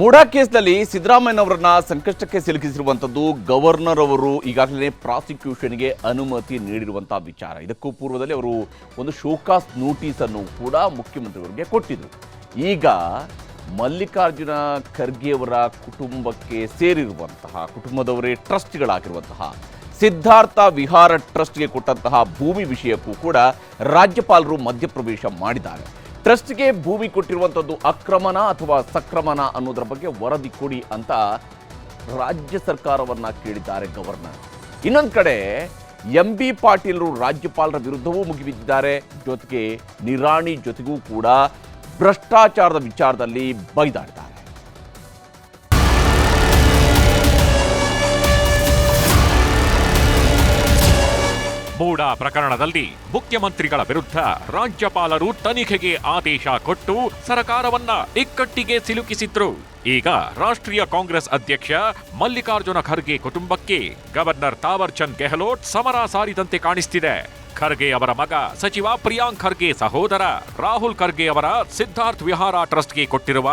ಮೂಡಾ ಕೇಸ್ನಲ್ಲಿ ಸಿದ್ದರಾಮಯ್ಯನವರನ್ನ ಸಂಕಷ್ಟಕ್ಕೆ ಸಿಲುಕಿಸಿರುವಂಥದ್ದು ಗವರ್ನರ್ ಅವರು ಈಗಾಗಲೇ ಪ್ರಾಸಿಕ್ಯೂಷನ್ಗೆ ಅನುಮತಿ ನೀಡಿರುವಂತಹ ವಿಚಾರ. ಇದಕ್ಕೂ ಪೂರ್ವದಲ್ಲಿ ಅವರು ಒಂದು ಶೋಕಾಸ್ ನೋಟಿಸ್ ಅನ್ನು ಕೂಡ ಮುಖ್ಯಮಂತ್ರಿಯವರಿಗೆ ಕೊಟ್ಟಿದ್ರು. ಈಗ ಮಲ್ಲಿಕಾರ್ಜುನ ಖರ್ಗೆಯವರ ಕುಟುಂಬಕ್ಕೆ ಸೇರಿರುವಂತಹ, ಕುಟುಂಬದವರೇ ಟ್ರಸ್ಟ್ಗಳಾಗಿರುವಂತಹ, ಸಿದ್ಧಾರ್ಥ ವಿಹಾರ ಟ್ರಸ್ಟ್ಗೆ ಕೊಟ್ಟಂತಹ ಭೂಮಿ ವಿಷಯಕ್ಕೂ ಕೂಡ ರಾಜ್ಯಪಾಲರು ಮಧ್ಯಪ್ರವೇಶ ಮಾಡಿದ್ದಾರೆ. ಟ್ರಸ್ಟ್ಗೆ ಭೂಮಿ ಕೊಟ್ಟಿರುವಂಥದ್ದು ಅಕ್ರಮಣ ಅಥವಾ ಸಕ್ರಮನ ಅನ್ನೋದ್ರ ಬಗ್ಗೆ ವರದಿ ಕೊಡಿ ಅಂತ ರಾಜ್ಯ ಸರ್ಕಾರವನ್ನ ಕೇಳಿದ್ದಾರೆ ಗವರ್ನರ್. ಇನ್ನೊಂದು ಕಡೆ ಎಂ ಬಿ ಪಾಟೀಲರು ರಾಜ್ಯಪಾಲರ ವಿರುದ್ಧವೂ ಮುಗಿಬಿದ್ದಿದ್ದಾರೆ. ಜೊತೆಗೆ ನಿರಾಣಿ ಜೊತೆಗೂ ಕೂಡ ಭ್ರಷ್ಟಾಚಾರದ ವಿಚಾರದಲ್ಲಿ ಬೈದಾಡಿದ್ದಾರೆ ಮೂಡ ಪ್ರಕರಣದಲ್ಲಿ ಮುಖ್ಯಮಂತ್ರಿಗಳ ವಿರುದ್ಧ ರಾಜ್ಯಪಾಲರು ತನಿಖೆಗೆ ಆದೇಶ ಕೊಟ್ಟು ಸರ್ಕಾರವನ್ನ ಇಕ್ಕಟ್ಟಿಗೆ ಸಿಲುಕಿಸಿದ್ರು. ಈಗ ರಾಷ್ಟ್ರೀಯ ಕಾಂಗ್ರೆಸ್ ಅಧ್ಯಕ್ಷ ಮಲ್ಲಿಕಾರ್ಜುನ ಖರ್ಗೆ ಕುಟುಂಬಕ್ಕೆ ಗವರ್ನರ್ ತಾವರ್ ಚಂದ್ ಗೆಹ್ಲೋಟ್ ಸಮರ ಸಾರಿದಂತೆ ಕಾಣಿಸ್ತಿದೆ. ಖರ್ಗೆ ಅವರ ಮಗ ಸಚಿವ ಪ್ರಿಯಾಂಕ್ ಖರ್ಗೆ ಸಹೋದರ ರಾಹುಲ್ ಖರ್ಗೆ ಅವರ ಸಿದ್ಧಾರ್ಥ್ ವಿಹಾರ ಟ್ರಸ್ಟ್ಗೆ ಕೊಟ್ಟಿರುವ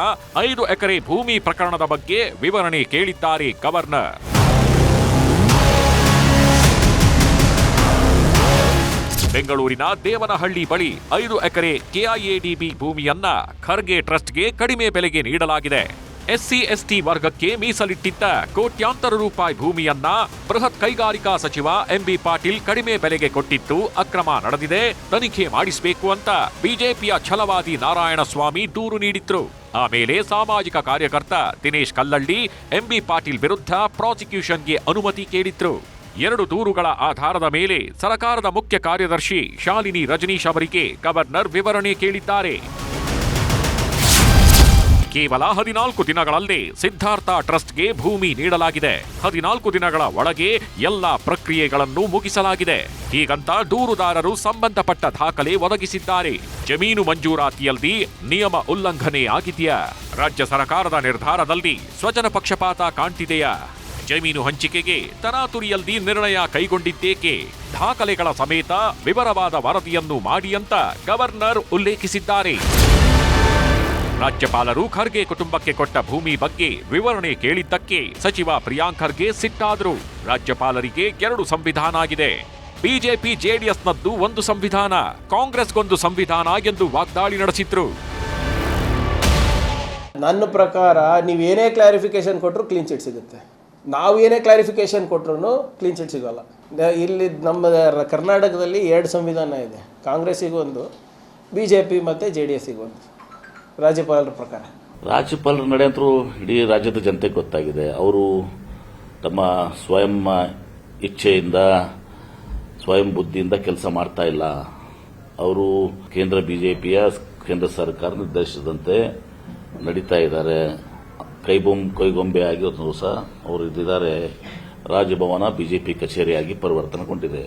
ಐದು ಎಕರೆ ಭೂಮಿ ಪ್ರಕರಣದ ಬಗ್ಗೆ ವಿವರಣೆ ಕೇಳಿದ್ದಾರೆ ಗವರ್ನರ್. ಬೆಂಗಳೂರಿನ ದೇವನಹಳ್ಳಿ ಬಳಿ ಐದು ಎಕರೆ ಕೆಐಎಡಿಬಿ ಭೂಮಿಯನ್ನ ಖರ್ಗೆ ಟ್ರಸ್ಟ್ಗೆ ಕಡಿಮೆ ಬೆಲೆಗೆ ನೀಡಲಾಗಿದೆ. ಎಸ್ಸಿ ಎಸ್ಟಿ ವರ್ಗಕ್ಕೆ ಮೀಸಲಿಟ್ಟಿದ್ದ ಕೋಟ್ಯಾಂತರ ರೂಪಾಯಿ ಭೂಮಿಯನ್ನ ಬೃಹತ್ ಕೈಗಾರಿಕಾ ಸಚಿವ ಎಂಬಿ ಪಾಟೀಲ್ ಕಡಿಮೆ ಬೆಲೆಗೆ ಕೊಟ್ಟಿದ್ದು ಅಕ್ರಮ ನಡೆದಿದೆ, ತನಿಖೆ ಮಾಡಿಸಬೇಕು ಅಂತ ಬಿಜೆಪಿಯ ಛಲವಾದಿ ನಾರಾಯಣಸ್ವಾಮಿ ದೂರು ನೀಡಿದ್ರು. ಆಮೇಲೆ ಸಾಮಾಜಿಕ ಕಾರ್ಯಕರ್ತ ದಿನೇಶ್ ಕಲ್ಲಳ್ಳಿ, ಎಂಬಿ ಪಾಟೀಲ್ ವಿರುದ್ಧ ಪ್ರಾಸಿಕ್ಯೂಷನ್ಗೆ ಅನುಮತಿ ಕೇಳಿದ್ರು. ಎರಡು ದೂರುಗಳ ಆಧಾರದ ಮೇಲೆ ಸರ್ಕಾರದ ಮುಖ್ಯ ಕಾರ್ಯದರ್ಶಿ ಶಾಲಿನಿ ರಜನೀಶ್ ಅವರಿಗೆ ಗವರ್ನರ್ ವಿವರಣೆ ಕೇಳಿದ್ದಾರೆ. ಕೇವಲ ಹದಿನಾಲ್ಕು ದಿನಗಳಲ್ಲೇ ಸಿದ್ಧಾರ್ಥ ಟ್ರಸ್ಟ್ಗೆ ಭೂಮಿ ನೀಡಲಾಗಿದೆ. ಹದಿನಾಲ್ಕು ದಿನಗಳ ಒಳಗೆ ಎಲ್ಲ ಪ್ರಕ್ರಿಯೆಗಳನ್ನು ಮುಗಿಸಲಾಗಿದೆ. ಹೀಗಂತ ದೂರುದಾರರು ಸಂಬಂಧಪಟ್ಟ ದಾಖಲೆ ಒದಗಿಸಿದ್ದಾರೆ. ಜಮೀನು ಮಂಜೂರಾತಿಯಲ್ಲಿ ನಿಯಮ ಉಲ್ಲಂಘನೆ ಆಗಿದೆಯಾ ರಾಜ್ಯ ಸರ್ಕಾರದ ನಿರ್ಧಾರದಲ್ಲಿ ಸ್ವಜನ ಪಕ್ಷಪಾತ ಕಾಣ್ತಿದೆಯಾ? ಜಮೀನು ಹಂಚಿಕೆಗೆ ತರಾತುರಿಯಲ್ಲಿ ನಿರ್ಣಯ ಕೈಗೊಂಡಿದ್ದೇಕೆ? ದಾಖಲೆಗಳ ಸಮೇತ ವಿವರವಾದ ವರದಿಯನ್ನು ಮಾಡಿ ಅಂತ ಗವರ್ನರ್ ಉಲ್ಲೇಖಿಸಿದ್ದಾರೆ. ರಾಜ್ಯಪಾಲರು ಖರ್ಗೆ ಕುಟುಂಬಕ್ಕೆ ಕೊಟ್ಟ ಭೂಮಿ ಬಗ್ಗೆ ವಿವರಣೆ ಕೇಳಿದ್ದಕ್ಕೆ ಸಚಿವ ಪ್ರಿಯಾಂಕ್ ಖರ್ಗೆ ಸಿಟ್ಟಾದರು. ರಾಜ್ಯಪಾಲರಿಗೆ ಎರಡು ಸಂವಿಧಾನ ಆಗಿದೆ. ಬಿಜೆಪಿ, ಜೆಡಿಎಸ್ನದ್ದು ಒಂದು ಸಂವಿಧಾನ, ಕಾಂಗ್ರೆಸ್ಗೊಂದು ಸಂವಿಧಾನ ಎಂದು ವಾಗ್ದಾಳಿ ನಡೆಸಿದ್ರು. ನನ್ನ ಪ್ರಕಾರ ನೀವೇನೇ ಕ್ಲಾರಿಫಿಕೇಶನ್ ಕೊಟ್ಟರು ಕ್ಲೀನ್ ಚಿಟ್ ಸಿಗುತ್ತೆ. ನಾವು ಏನೇ ಕ್ಲಾರಿಫಿಕೇಶನ್ ಕೊಟ್ರು ಕ್ಲೀನ್ ಚಿಟ್ ಸಿಗೋಲ್ಲ. ಇಲ್ಲಿ ನಮ್ಮ ಕರ್ನಾಟಕದಲ್ಲಿ ಎರಡು ಸಂವಿಧಾನ ಇದೆ. ಕಾಂಗ್ರೆಸ್ಸಿಗೊಂದು ಬಿ ಜೆ ಪಿ ಮತ್ತು ಜೆ ಡಿ ಎಸ್ಸಿಗೊಂದು ರಾಜ್ಯಪಾಲರ ಪ್ರಕಾರ. ರಾಜ್ಯಪಾಲರ ನಡೆ ಅಂತೂ ಇಡೀ ರಾಜ್ಯದ ಜನತೆಗೆ ಗೊತ್ತಾಗಿದೆ. ಅವರು ತಮ್ಮ ಸ್ವಯಂ ಇಚ್ಛೆಯಿಂದ, ಸ್ವಯಂ ಬುದ್ಧಿಯಿಂದ ಕೆಲಸ ಮಾಡ್ತಾ ಇಲ್ಲ. ಅವರು ಕೇಂದ್ರ ಬಿಜೆಪಿಯ ಕೇಂದ್ರ ಸರ್ಕಾರ ನಿರ್ದೇಶಿಸಿದಂತೆ ನಡೀತಾ ಇದ್ದಾರೆ. ಕೈಬೊಂ ಕೈಗೊಂಬೆಯಾಗಿ ಒಂದು ದಿವಸ ಅವರು ಇದ್ದಿದ್ದಾರೆ ರಾಜಭವನ ಬಿಜೆಪಿ ಕಚೇರಿಯಾಗಿ ಪರಿವರ್ತನೆಗೊಂಡಿದೆ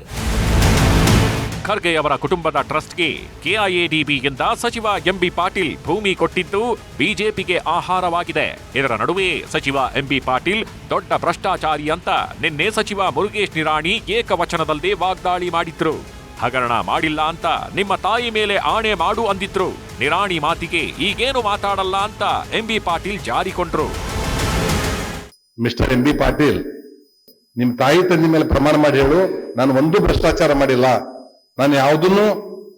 ಖರ್ಗೆ ಅವರ ಕುಟುಂಬದ ಟ್ರಸ್ಟ್ಗೆ ಕೆಐಎಡಿಬಿಯಿಂದ ಸಚಿವ ಎಂಬಿ ಪಾಟೀಲ್ ಭೂಮಿ ಕೊಟ್ಟಿದ್ದು ಬಿಜೆಪಿಗೆ ಆಹಾರವಾಗಿದೆ. ಇದರ ನಡುವೆ ಸಚಿವ ಎಂಬಿ ಪಾಟೀಲ್, ದೊಡ್ಡ ಭ್ರಷ್ಟಾಚಾರಿ ಅಂತ ನಿನ್ನೆ ಸಚಿವ ಮುರುಗೇಶ್ ನಿರಾಣಿ ಏಕವಚನದಲ್ಲಿ ವಾಗ್ದಾಳಿ ಮಾಡಿದ್ರು. ಹಗರಣ ಮಾಡಿಲ್ಲ ಅಂತ ನಿಮ್ಮ ತಾಯಿ ಮೇಲೆ ಆಣೆ ಮಾಡು ಅಂದಿದ್ರು. ನಿರಾಣಿ ಮಾತಿಗೆ ಈಗೇನು ಮಾತಾಡಲ್ಲ ಅಂತ ಎಂಬಿ ಪಾಟೀಲ್ ಜಾರಿಕೊಂಡ್ರು. ಮಿಸ್ಟರ್ ಎಂ ಬಿ ಪಾಟೀಲ್ ನಿಮ್ ತಾಯಿ ತಂದೆ ಮೇಲೆ ಪ್ರಮಾಣ ಮಾಡಿ ಹೇಳು. ನಾನು ಒಂದು ಭ್ರಷ್ಟಾಚಾರ ಮಾಡಿಲ್ಲ. ನಾನು ಯಾವುದನ್ನು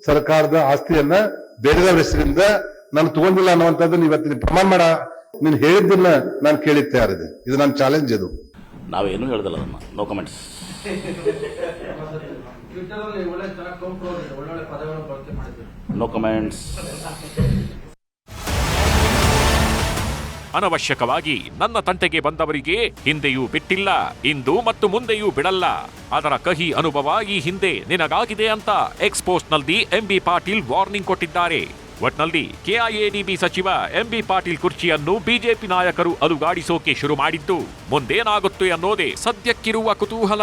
ಸರ್ಕಾರದ ಆಸ್ತಿಯನ್ನ ಬೇರೆದವ್ರ ಹೆಸರಿಂದ ನಾನು ತಗೊಂಡಿಲ್ಲ ಅನ್ನುವಂಥದ್ದನ್ನು ಇವತ್ತಿನ ಪ್ರಮಾಣ ಮಾಡ. ನೀನು ಹೇಳಿದ್ದನ್ನ ನಾನು ಕೇಳಿದ್ದೆ ತಯಾರಿದೆ. ಇದು ನನ್ನ ಚಾಲೆಂಜ್ ಇದು. ನಾವೇನು ಹೇಳ್ದಲ್ಲ ಅದನ್ನ. ನೋ ಕಮೆಂಟ್ಸ್ ನೋ ಕಮೆಂಟ್ಸ್ ಅನವಶ್ಯಕವಾಗಿ ನನ್ನ ತಂಟೆಗೆ ಬಂದವರಿಗೆ ಹಿಂದೆಯೂ ಬಿಟ್ಟಿಲ್ಲ ಇಂದು ಮತ್ತು ಮುಂದೆಯೂ ಬಿಡಲ್ಲ. ಅದರ ಕಹಿ ಅನುಭವ ಈ ಹಿಂದೆ ನಿನಗಾಗಿದೆ ಅಂತ ಎಕ್ಸ್ಪೋಸ್ಟ್ನಲ್ಲಿ ಎಂಬಿ ಪಾಟೀಲ್ ವಾರ್ನಿಂಗ್ ಕೊಟ್ಟಿದ್ದಾರೆ. ಒಟ್ನಲ್ಲಿ ಕೆಐಎಡಿಬಿ ಸಚಿವ ಎಂಬಿ ಪಾಟೀಲ್ ಕುರ್ಚಿಯನ್ನು ಬಿಜೆಪಿ ನಾಯಕರು ಅಲುಗಾಡಿಸೋಕೆ ಶುರು ಮಾಡಿದ್ದು. ಮುಂದೇನಾಗುತ್ತೆ ಅನ್ನೋದೇ ಸದ್ಯಕ್ಕಿರುವ ಕುತೂಹಲ.